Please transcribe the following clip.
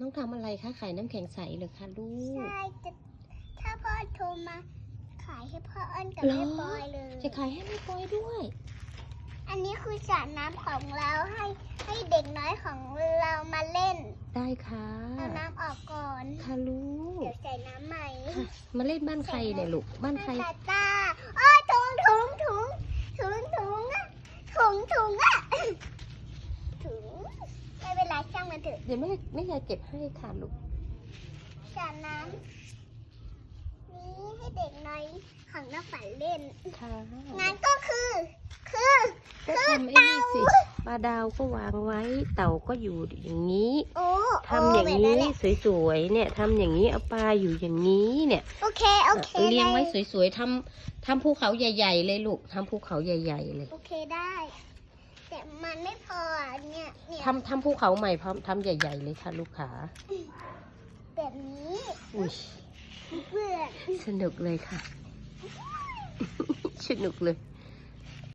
น้องทำอะไรคะขายน้ำแข็งใสเหรือคะลูใช่กจะถ้าพ่อโทรมา ขายให้พ่อเอิญกับเหรอ แม่ปอยเลย จะขายให้แม่ปอยด้วย อันนี้คือสระน้ำของเราให้ให้เด็กน้อยของเรามาเล่นได้ค่ะเอาน้ำออกก่อน ค่ะลูก เดี๋ยวใส่น้ำใหม่ค่ะมาเล่นบ้านใครเนี่ยลูก บ้านใคร ตาตาโอ้ยถุงถุงถุงถุงถุงอะถุงถุงอะถุงไม่ เป็นไรช่างมันเถอะเดี๋ยวแม่แม่ยายเก็บให้ค่ะลูกสระน้ำนี้ให้เด็กน้อยของน้าฝันเล่นค่ะงานก็คือ คือก็ทำไอ้นี่สิปลาดาวก็วางไว้ เต่าก็อยู่อย่างนี้โอ้ทำอย่างนี้นี้สวยๆเนี่ยทำอย่างนี้เอาปลาอยู่อย่างนี้เนี่ยโอเคโอเคเลี้ยงไว้ด้สวยๆทำทำภูเขาใหญ่ ๆ เลยลูกทำภูเขาใหญ่ ๆ เลยโอเคได้ แต่มันไม่พออะเนี่ยเนี่ยทำทำภูเขาใหม่พร้อมทำใหญ่ ๆ เลยค่ะ ลูกค้าแบบนี้อุ้ยเบื่อสนุกเลยค่ะ สนุกเลย